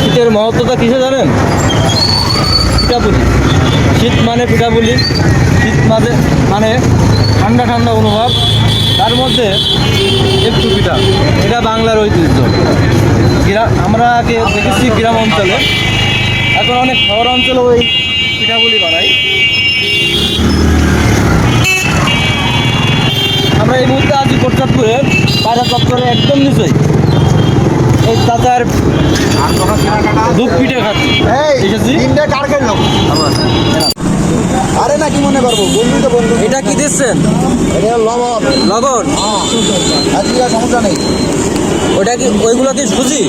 শীতের মহত্বটা কিসে জানেন? পিঠাপুলি। শীত মানে পিঠাপুলি। শীত মানে মানে ঠান্ডা ঠান্ডা অনুভব। তার মধ্যে একটু পিঠা। এটা বাংলার ঐতিহ্য। আমরা আগে দেখেছি গ্রাম অঞ্চলে। এখন অনেক শহর অঞ্চলেও এই পিঠাগুলি বানাই। আমরা এই মুহূর্তে আছি কোটচাঁদপুরে পায়রা চত্বরে একদম নিচেই। এই চাচার দুধ পিঠে খাচ্ছি। এসেছি তিনটে টার্গেট লোক। আরে কি মনে করব? বন্ধু তো বন্ধু। এটা কি দিচ্ছেন? এটা লবণ। লবণ? হ্যাঁ। আজকে সমস্যা নেই। ওটা কি ওইগুলো কি সুজি?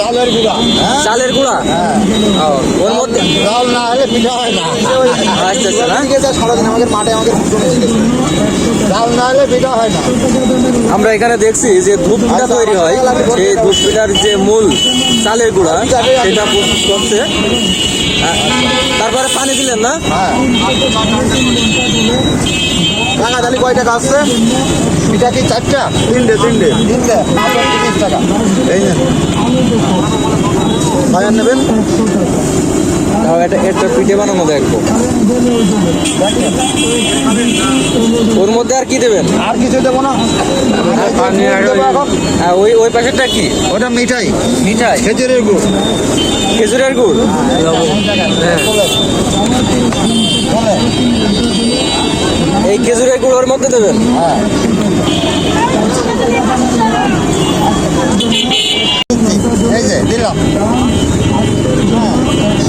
চালের গুঁড়া। হ্যাঁ। চালের গুঁড়া? হ্যাঁ। ও, ওর মধ্যে চাল না হলে পিঠা হয় না। আচ্ছা আচ্ছা? ঠিক আছে সারাদিন আমাদের মাঠে আমাদের চাল না হলে পিঠা হয় না। আমরা এখানে দেখছি যে দুধ পিঠা তৈরি হয়। সেই দুধ পিঠার যে মূল চালের গুঁড়া সেটা প্রস্তুত করছে। তারপরে পানি দিলেন না? হ্যাঁ টাকা তাহলে কয় টাকা আসছে? পিঠা কি চারটা? তিনটে তিনটে। তিনটে। তিরিশ টাকা। এই নেন বাজার নেবেন? এটা একটা পিঠে বানানো দেখব। ওর মধ্যে আর কি দেবেন? আর কিছু দেবো না। ওই- হ্যাঁ, ওই ওই প্যাকেটটা কি? ওটা মিঠাই। মিঠাই? খেজুরের গুড়। খেজুরের গুড়? হ্যাঁ। বলে এই খেজুরের গুঁড়োর মধ্যে দেবেন? এই যে, দিলাম।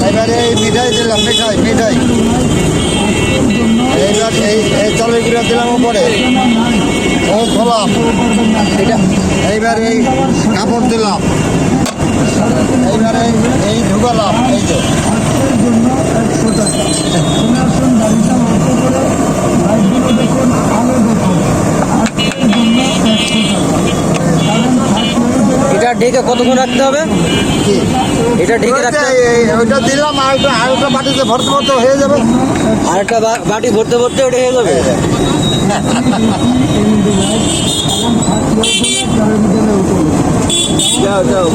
এবারে এই মিঠাই দিলাম, মিঠাই মিঠাই। এইবার এই চালের গুঁড়া দিলাম উপরে। ও খোলাম এইবার এই কাপড় দিলাম। এইবারে এই ঢুকালাম, এই যে। ঢেকে কতক্ষণ রাখতে হবে? এটা ঢেকে রাখতে ওইটা- দিলাম আর একটা আর ওটা বাটিতে ভরতে ভরতে হয়ে যাবে। আর একটা বাটি ভরতে ভরতে ওটা হয়ে যাবে? যাও যাও